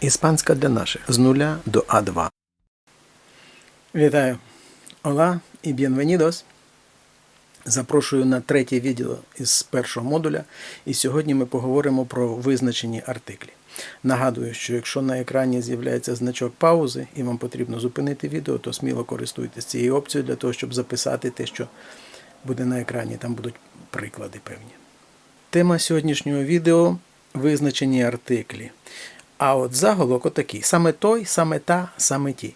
Іспанська для наших з нуля до А2. Вітаю. Ола і bienvenidos. Запрошую на третє відео із першого модуля. І сьогодні ми поговоримо про визначені артиклі. Нагадую, що якщо на екрані з'являється значок паузи і вам потрібно зупинити відео, то сміло користуйтесь цією опцією для того, щоб записати те, що буде на екрані. Там будуть приклади певні. Тема сьогоднішнього відео визначені артиклі. А от заголовок отакий: саме той, саме та, саме ті.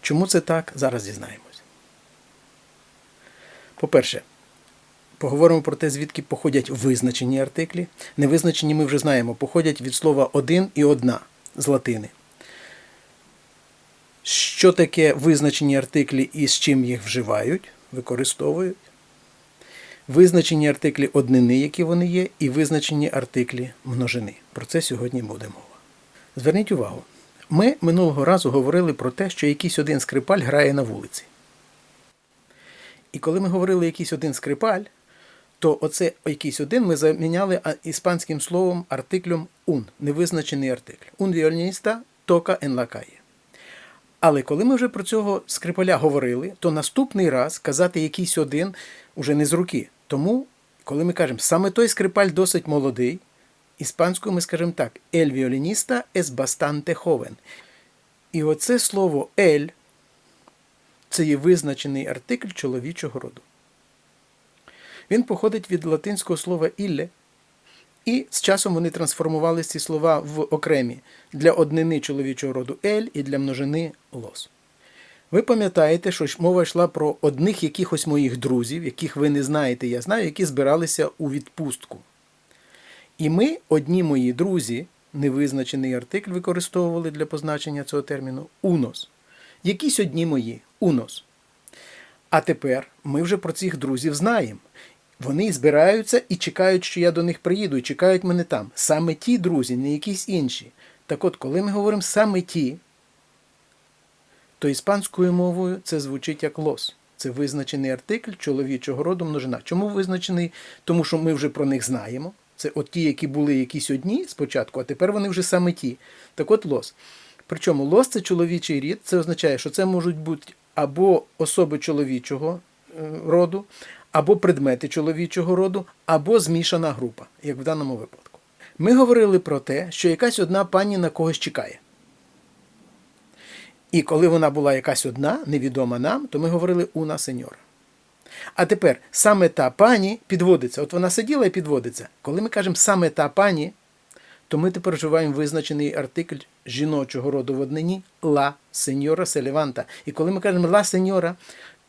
Чому це так? Зараз дізнаємось. По-перше, поговоримо про те, звідки походять визначені артиклі. Невизначені ми вже знаємо, походять від слова один і одна з латини. Що таке визначені артиклі і з чим їх вживають, використовують? Визначені артиклі однини, які вони є, і визначені артиклі множини. Про це сьогодні буде мова. Зверніть увагу, ми минулого разу говорили про те, що якийсь один скрипаль грає на вулиці. І коли ми говорили якийсь один скрипаль, то оце якийсь один ми заміняли іспанським словом артиклем un, невизначений артикль. Violinista toca en la calle. Але коли ми вже про цього скрипаля говорили, то наступний раз казати якийсь один уже не з руки. Тому, коли ми кажемо, саме той скрипаль досить молодий, іспанською ми скажемо так: El violinista es bastante joven. І оце слово el це є визначений артикль чоловічого роду. Він походить від латинського слова ілле, і з часом вони трансформувалися ці слова в окремі для однини чоловічого роду ель і для множини лос. Ви пам'ятаєте, що мова йшла про одних якихось моїх друзів, яких ви не знаєте, я знаю, які збиралися у відпустку. І ми, одні мої друзі, невизначений артикль використовували для позначення цього терміну унос. Якісь одні мої унос. А тепер ми вже про цих друзів знаємо. Вони збираються і чекають, що я до них приїду, і чекають мене там. Саме ті друзі, не якісь інші. Так от, коли ми говоримо саме ті, то іспанською мовою це звучить як лос. Це визначений артикль чоловічого роду множина. Чому визначений? Тому що ми вже про них знаємо. Це от ті, які були якісь одні спочатку, а тепер вони вже саме ті. Так от лос. Причому лос це чоловічий рід, це означає, що це можуть бути або особи чоловічого е, роду, або предмети чоловічого роду, або змішана група, як в даному випадку. Ми говорили про те, що якась одна пані на когось чекає. І коли вона була якась одна, невідома нам, то ми говорили уна сеньора. А тепер саме та пані підводиться. От вона сиділа і підводиться. Коли ми кажемо саме та пані, то ми тепер вживаємо визначений артикль жіночого роду в однині ла сеньора селеванта. І коли ми кажемо ла сеньора,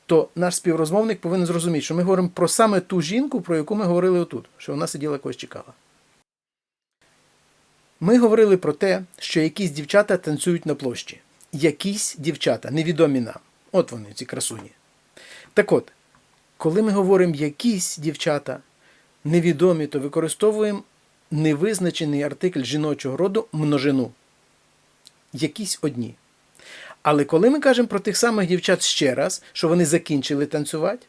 то наш співрозмовник повинен зрозуміти, що ми говоримо про саме ту жінку, про яку ми говорили отут, що вона сиділа когось чекала. Ми говорили про те, що якісь дівчата танцюють на площі. Якісь дівчата, невідомі нам. От вони, ці красуні. Так от, коли ми говоримо якісь дівчата невідомі, то використовуємо невизначений артикль жіночого роду множину. Якісь одні. Але коли ми кажемо про тих самих дівчат ще раз, що вони закінчили танцювати,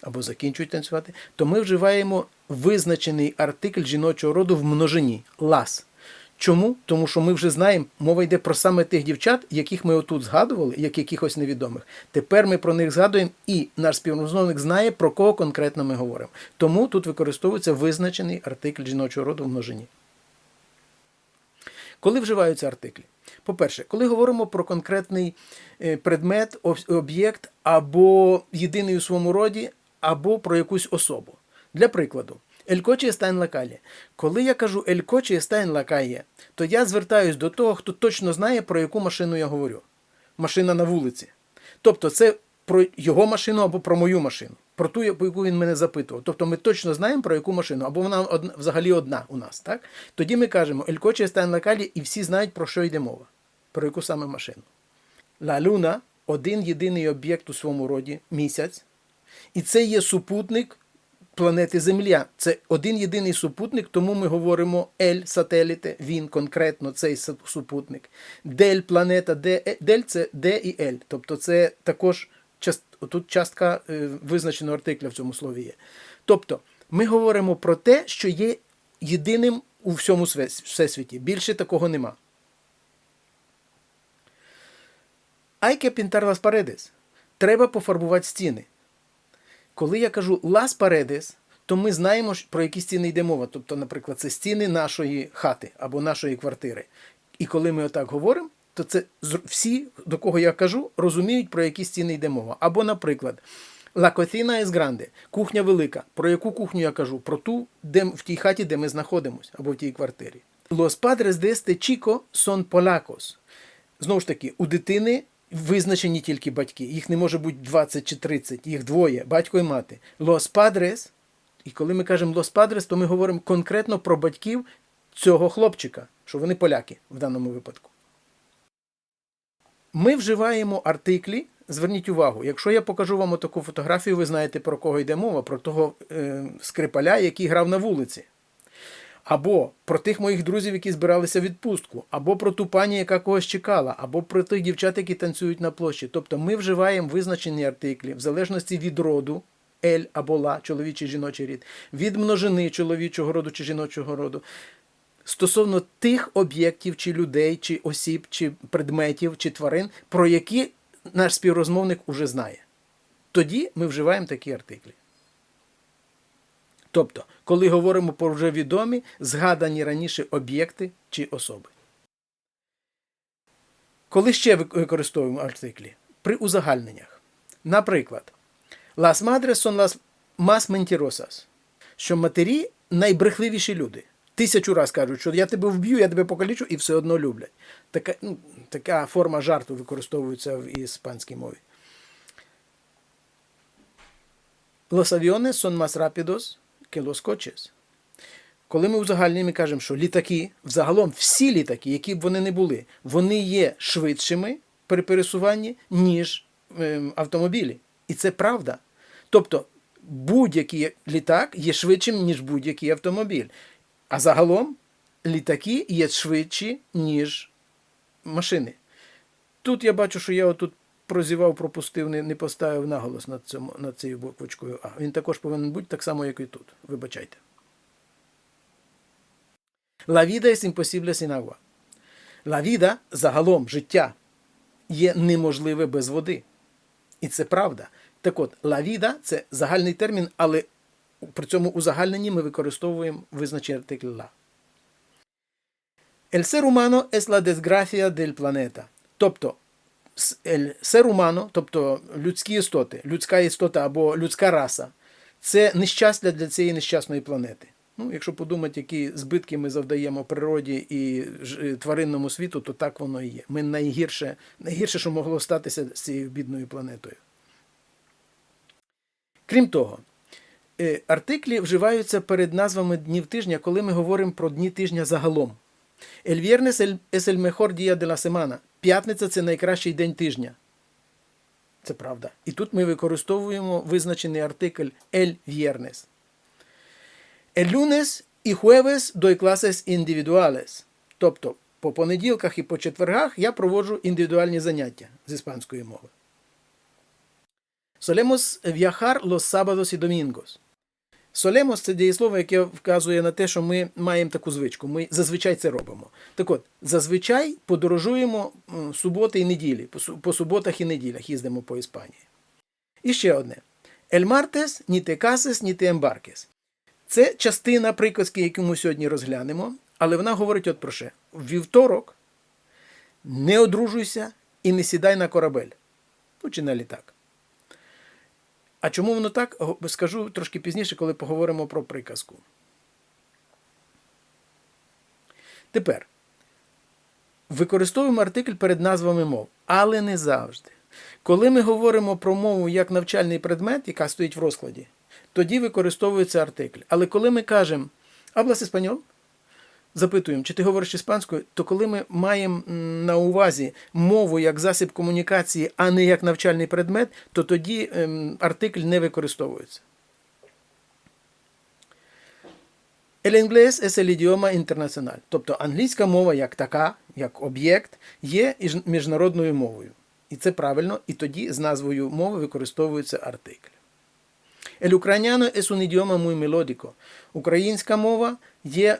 або закінчують танцювати, то ми вживаємо визначений артикль жіночого роду в множині лас. Чому? Тому що ми вже знаємо, мова йде про саме тих дівчат, яких ми отут згадували, як якихось невідомих. Тепер ми про них згадуємо, і наш співрозмовник знає, про кого конкретно ми говоримо. Тому тут використовується визначений артикль жіночого роду в множині. Коли вживаються артиклі? По-перше, коли говоримо про конкретний е, предмет, об'єкт або єдиний у своєму роді, або про якусь особу. Для прикладу, En la calle. Коли я кажу coche está en то я звертаюсь до того, хто точно знає, про яку машину я говорю. Машина на вулиці. Тобто це про його машину або про мою машину, про ту, яку він мене запитував. Тобто ми точно знаємо, про яку машину, або вона одна, взагалі одна у нас. так? Тоді ми кажемо coche está en і всі знають, про що йде мова, про яку саме машину. La Luna – один єдиний об'єкт у своєму роді місяць. І це є супутник планети Земля. Це один єдиний супутник, тому ми говоримо Ель сателіте, він конкретно цей супутник. Дель планета, де, дель це Д і Ель. Тобто це також част, тут частка е, визначеного артикля в цьому слові є. Тобто ми говоримо про те, що є єдиним у всьому всесвіті. Більше такого нема. Pintar las paredes. Треба пофарбувати стіни. Коли я кажу las paredes, то ми знаємо, про які стіни йде мова. Тобто, наприклад, це стіни нашої хати або нашої квартири. І коли ми отак говоримо, то це всі, до кого я кажу, розуміють, про які стіни йде мова. Або, наприклад, La cocina es grande, кухня велика. Про яку кухню я кажу? Про ту, де, в тій хаті, де ми знаходимося, або в тій квартирі. Los padres de este chico son polacos. Знову ж таки, у дитини визначені тільки батьки. Їх не може бути 20 чи 30, їх двоє, батько і мати. Los padres, і коли ми кажемо los padres, то ми говоримо конкретно про батьків цього хлопчика, що вони поляки в даному випадку. Ми вживаємо артиклі. Зверніть увагу, якщо я покажу вам таку фотографію, ви знаєте про кого йде мова, про того е, скрипаля, який грав на вулиці. Або про тих моїх друзів, які збиралися в відпустку, або про ту пані, яка когось чекала, або про тих дівчат, які танцюють на площі. Тобто ми вживаємо визначені артиклі в залежності від роду, ель або ла, чоловічий жіночий рід, від множини чоловічого роду чи жіночого роду. Стосовно тих об'єктів, чи людей, чи осіб, чи предметів, чи тварин, про які наш співрозмовник уже знає. Тоді ми вживаємо такі артиклі. Тобто, коли говоримо про вже відомі, згадані раніше об'єкти чи особи. Коли ще використовуємо артиклі? При узагальненнях. Наприклад, Las madres son las más mentirosas, що матері найбрехливіші люди. Тисячу раз кажуть, що я тебе вб'ю, я тебе покалічу, і все одно люблять. Така, ну, така форма жарту використовується в іспанській мові. Los aviones son más rápidos que los coches. Коли ми узагальнюємо і кажемо, що літаки, взагалом всі літаки, які б вони не були, вони є швидшими при пересуванні, ніж ем, автомобілі. І це правда. Тобто будь-який літак є швидшим, ніж будь-який автомобіль. А загалом літаки є швидші, ніж машини. Тут я бачу, що я отут прозівав, пропустив, не, не поставив наголос над, цьому, над цією буквочкою А. Він також повинен бути так само, як і тут. Вибачайте. La vida es imposible sin agua. La vida, загалом, життя, є неможливе без води. І це правда. Так от, la vida – це загальний термін, але при цьому узагальненні ми використовуємо визначений артикль la. El ser humano es la desgracia del planeta. Тобто, ser humano, тобто людські істоти, людська істота або людська раса, це нещастя для цієї нещасної планети. Ну, якщо подумати, які збитки ми завдаємо природі і е, тваринному світу, то так воно і є. Ми найгірше, найгірше, що могло статися з цією бідною планетою. Крім того, е, артиклі вживаються перед назвами днів тижня, коли ми говоримо про дні тижня загалом. El viernes es el mejor día. П'ятниця це найкращий день тижня. Це правда. І тут ми використовуємо визначений артикль el viernes. El lunes і jueves doy clases individuales. Тобто по понеділках і по четвергах я проводжу індивідуальні заняття з іспанської мови. Solemos viajar los sábados y domingos. Солемос це дієслово, яке вказує на те, що ми маємо таку звичку. Ми зазвичай це робимо. Так от, зазвичай подорожуємо суботи і неділі, по, суботах і неділях їздимо по Іспанії. І ще одне: El martes ні te cases, ні te embarques. Це частина приказки, яку ми сьогодні розглянемо, але вона говорить от про що. Вівторок не одружуйся і не сідай на корабель. Ну, чи на літак. А чому воно так, скажу трошки пізніше, коли поговоримо про приказку. Тепер використовуємо артикль перед назвами мов, але не завжди. Коли ми говоримо про мову як навчальний предмет, яка стоїть в розкладі, тоді використовується артикль. Але коли ми кажемо «Hablas español?» Запитуємо, чи ти говориш іспанською, то коли ми маємо на увазі мову як засіб комунікації, а не як навчальний предмет, то тоді ем, артикль не використовується. El inglés es el idioma internacional. Тобто англійська мова як така, як об'єкт, є міжнародною мовою. І це правильно, і тоді з назвою мови використовується артикль. El ucraniano es un idioma muy melódico. Українська мова є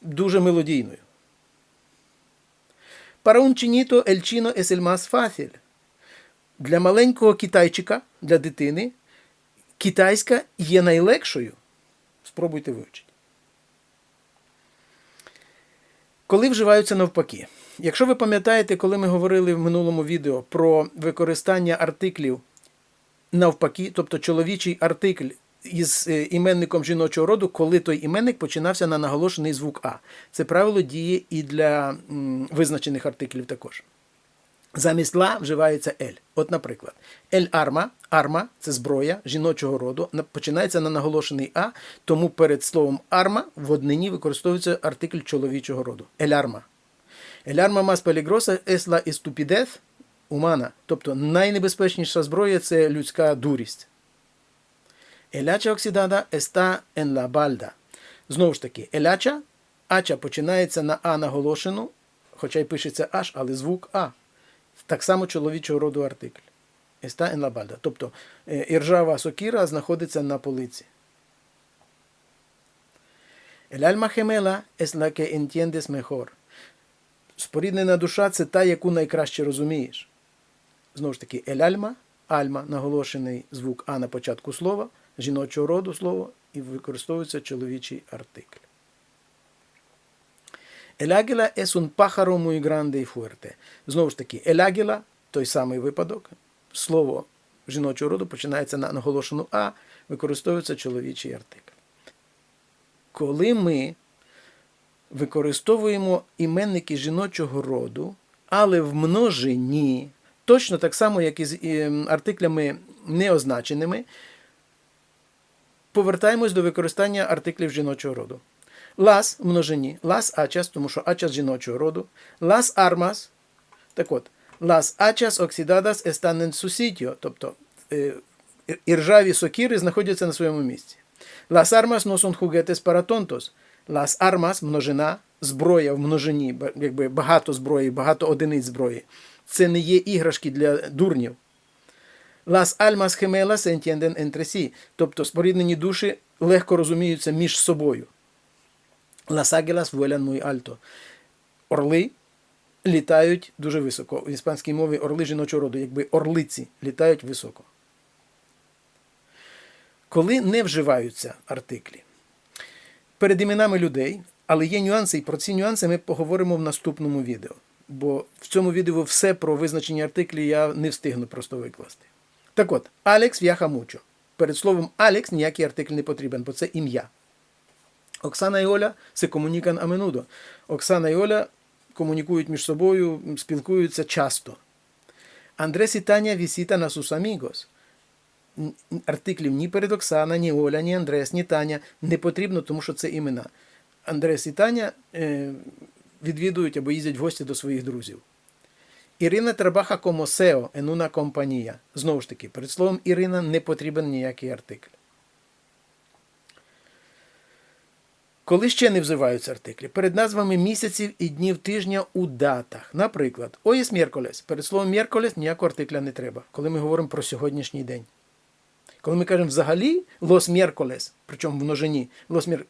дуже мелодійною. Para un chinito el. Для маленького китайчика, для дитини, китайська є найлегшою. Спробуйте вивчити. Коли вживаються навпаки. Якщо ви пам'ятаєте, коли ми говорили в минулому відео про використання артиклів навпаки, тобто чоловічий артикль із е, іменником жіночого роду, коли той іменник починався на наголошений звук А. Це правило діє і для визначених артиклів також. Замість ла вживається ель. От, наприклад, ель арма, арма це зброя жіночого роду, починається на наголошений А, тому перед словом арма в однині використовується артикль чоловічого роду. Ель арма. El arma más peligrosa es la estupidez humana. Тобто найнебезпечніша зброя це людська дурість. El está en la balda. Знову ж таки, el hacha, ача починається на А наголошену, хоча й пишеться аж, але звук А. Так само чоловічого роду артикль. La balda. Тобто е, іржава сокіра знаходиться на полиці. El alma gemela es la que entiendes mejor. Споріднена душа це та, яку найкраще розумієш. Знову ж таки, ель-альма, альма, наголошений звук А на початку слова, жіночого роду слово, і використовується чоловічий артикль. El águila es un grande y fuerte. Знову ж таки, águila, той самий випадок, слово жіночого роду починається на наголошену А, використовується чоловічий артикль. Коли ми використовуємо іменники жіночого роду, але в множині, точно так само, як і з артиклями неозначеними, повертаємось до використання артиклів жіночого роду. Лас множині, лас ачас, тому що ачас жіночого роду, лас армас, так от, лас ачас оксидадас están en тобто е, іржаві сокири знаходяться на своєму місці. Las armas no para tontos. Las armas, множина, зброя в множині, якби багато зброї, багато одиниць зброї. Це не є іграшки для дурнів. Las almas gemelas se entienden entre sí, тобто споріднені душі легко розуміються між собою. Las águilas vuelan muy alto. Орли літають дуже високо. В іспанській мові орли жіночого роду, якби орлиці літають високо. Коли не вживаються артиклі. Перед іменами людей, але є нюанси, і про ці нюанси ми поговоримо в наступному відео. Бо в цьому відео все про визначені артиклі я не встигну просто викласти. Так от, Алекс в'яха мучо. Перед словом Алекс ніякий артикль не потрібен, бо це ім'я. Оксана і Оля се комунікан аменудо. Оксана і Оля комунікують між собою, спілкуються часто. Андрес і Таня вісіта на amigos. Артиклів ні перед Оксана, ні Оля, ні Андрес, ні Таня не потрібно, тому що це імена. Андрес і Таня е, відвідують або їздять в гості до своїх друзів. Ірина Трабаха como SEO en una compañía. Знову ж таки, перед словом Ірина не потрібен ніякий артикль. Коли ще не взиваються артиклі? Перед назвами місяців і днів тижня у датах. Наприклад, оєс мєрколес. Перед словом мєрколес ніякого артикля не треба, коли ми говоримо про сьогоднішній день. Коли ми кажемо взагалі лос мєрколес, причому в множині, лос мєр...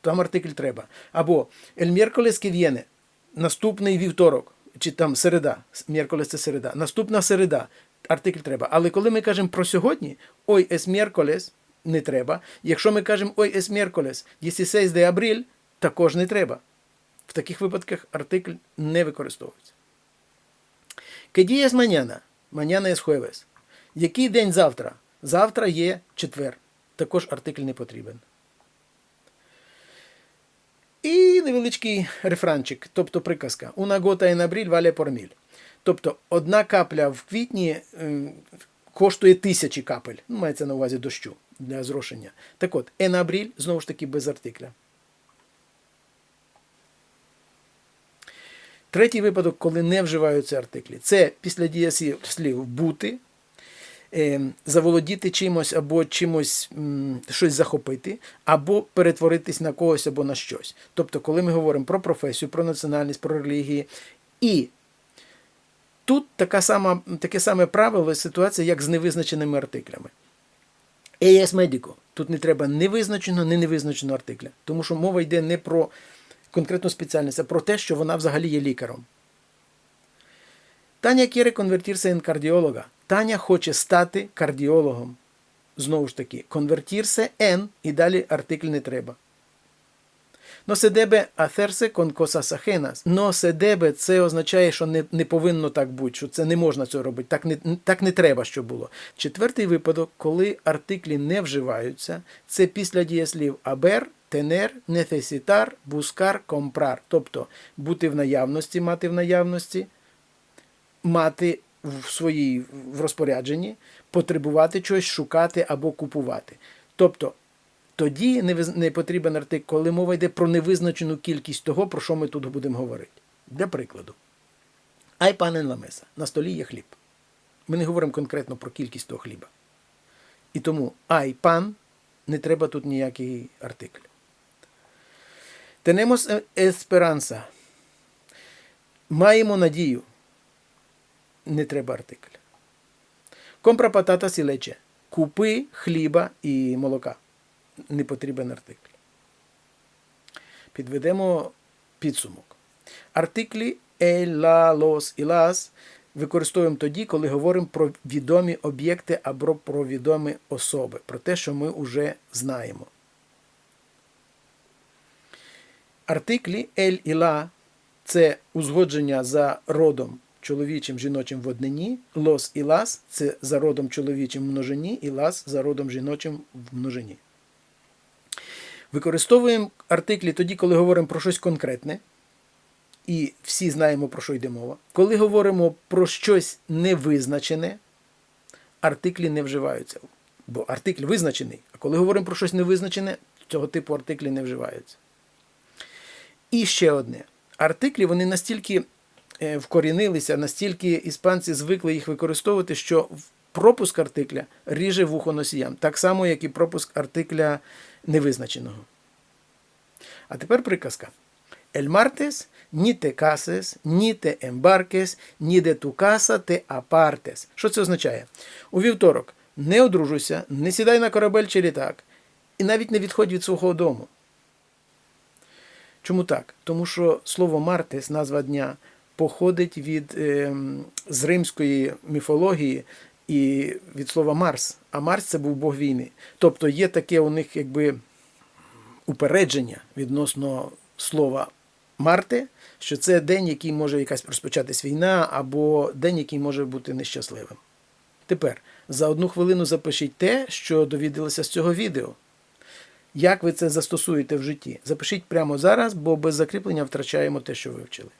там артикль треба. Або ель мєрколес ків'єне, наступний вівторок, чи там середа, мєрколес це середа, наступна середа, артикль треба. Але коли ми кажемо про сьогодні, ой, ес мєрколес, не треба. Якщо ми кажемо ой, ес мєрколес, 16 де априль, також не треба. В таких випадках артикль не використовується. ¿Qué día es mañana? Mañana es jueves. Який день завтра? Завтра є четвер. Також артикль не потрібен. І невеличкий рефранчик, тобто приказка. Una gota en abril vale por mil. Тобто одна капля в квітні е, коштує тисячі капель. Ну, мається на увазі дощу для зрошення. Так от, en abril, знову ж таки, без артикля. Третій випадок, коли не вживаються артиклі, це після дієслів слів бути, е, заволодіти чимось або чимось щось захопити, або перетворитись на когось або на щось. Тобто, коли ми говоримо про професію, про національність, про релігії. І тут така сама, таке саме правило, ситуація, як з невизначеними артиклями. AS медико. Тут не треба ні визначеного, ні невизначеного артикля. Тому що мова йде не про конкретну спеціальність, а про те, що вона взагалі є лікаром. Таня quiere convertirse en cardióloga. Таня хоче стати кардіологом. Знову ж таки, convertirse en і далі артикль не треба. No se debe hacerse con cosas ajenas. No se – це означає, що не, не повинно так бути, що це не можна цього робити. Так не, так не треба, щоб було. Четвертий випадок, коли артиклі не вживаються, це після дієслів haber, tener, necesitar, buscar, comprar. Тобто бути в наявності, мати в наявності, мати в своїй в розпорядженні, потребувати чогось, шукати або купувати. Тобто тоді не, не потрібен артикль, коли мова йде про невизначену кількість того, про що ми тут будемо говорити. Для прикладу, ай панен ламеса, на столі є хліб. Ми не говоримо конкретно про кількість того хліба. І тому ай пан не треба тут ніякий артикль. Tenemos esperanza. Маємо надію. Не треба артикль. Компра патата сілече. Купи хліба і молока. Не потрібен артикль. Підведемо підсумок. Артиклі «el», «la», «los» і «las» використовуємо тоді, коли говоримо про відомі об'єкти або про відомі особи, про те, що ми вже знаємо. Артиклі «el» і «la» – це узгодження за родом чоловічим жіночим в однині, «los» і «las» – це за родом чоловічим в множині, і «las» за родом жіночим в множині. Використовуємо артиклі тоді, коли говоримо про щось конкретне, і всі знаємо, про що йде мова. Коли говоримо про щось невизначене, артиклі не вживаються. Бо артикль визначений. А коли говоримо про щось невизначене, цього типу артиклі не вживаються. І ще одне. Артиклі вони настільки вкорінилися, настільки іспанці звикли їх використовувати, що пропуск артикля ріже вухо носіям, так само, як і пропуск артикля невизначеного. А тепер приказка. El martes ni te cases, ni te embarques, ni de tu casa te apartes. Що це означає? У вівторок не одружуйся, не сідай на корабель чи літак, і навіть не відходь від свого дому. Чому так? Тому що слово Мартес, назва дня, походить від ем, з римської міфології і від слова Марс. А Марс це був бог війни. Тобто є таке у них якби упередження відносно слова Марте, що це день, який може якась розпочатись війна, або день, який може бути нещасливим. Тепер за одну хвилину запишіть те, що довідалося з цього відео. Як ви це застосуєте в житті? Запишіть прямо зараз, бо без закріплення втрачаємо те, що вивчили.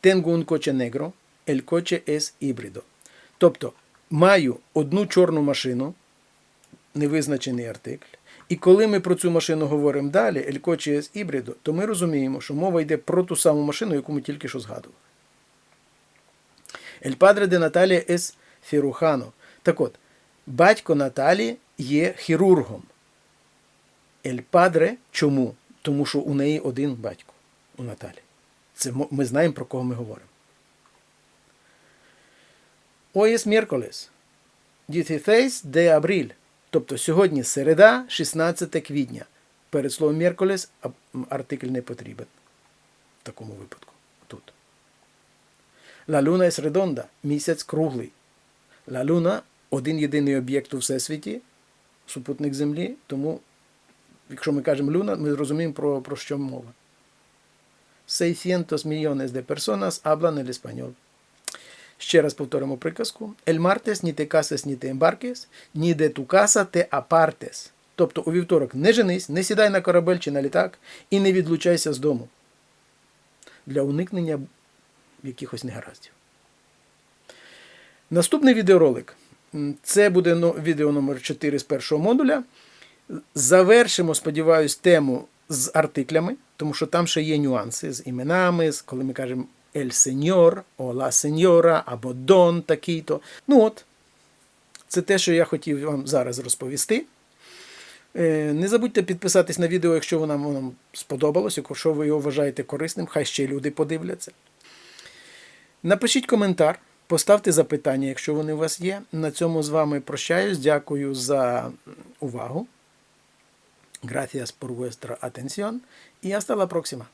Tengo un coche negro, el coche es híbrido. Тобто, маю одну чорну машину, невизначений артикль. І коли ми про цю машину говоримо далі, el coche es híbrido, то ми розуміємо, що мова йде про ту саму машину, яку ми тільки що згадували. El padre de Natalia es cirujano. Так от, батько Наталі є хірургом. El padre чому? Тому що у неї один батько у Наталі. Це ми знаємо, про кого ми говоримо. Hoy es miércoles. 16 de abril. Тобто сьогодні середа, 16 квітня. Перед словом miércoles а- м, артикль не потрібен. В такому випадку. Тут. La luna es redonda. Місяць круглий. La luna – один єдиний об'єкт у всесвіті, супутник Землі, тому якщо ми кажемо люна, ми розуміємо про, про що мова. 600 millones de personas hablan el español. Ще раз повторимо приказку. El martes ni te cases, ni te embarques, ni de tu casa te apartes. Тобто у вівторок не женись, не сідай на корабель чи на літак і не відлучайся з дому. Для уникнення якихось негараздів. Наступний відеоролик. Це буде відео номер 4 з першого модуля. Завершимо, сподіваюсь, тему з артиклями, тому що там ще є нюанси з іменами, з коли ми кажемо el señor, о la señora, або don такий-то. Ну от, це те, що я хотів вам зараз розповісти. Е, Не забудьте підписатись на відео, якщо воно вам сподобалось, якщо ви його вважаєте корисним, хай ще люди подивляться. Напишіть коментар, поставте запитання, якщо вони у вас є. На цьому з вами прощаюсь. Дякую за увагу. Gracias por vuestra atención y hasta la próxima.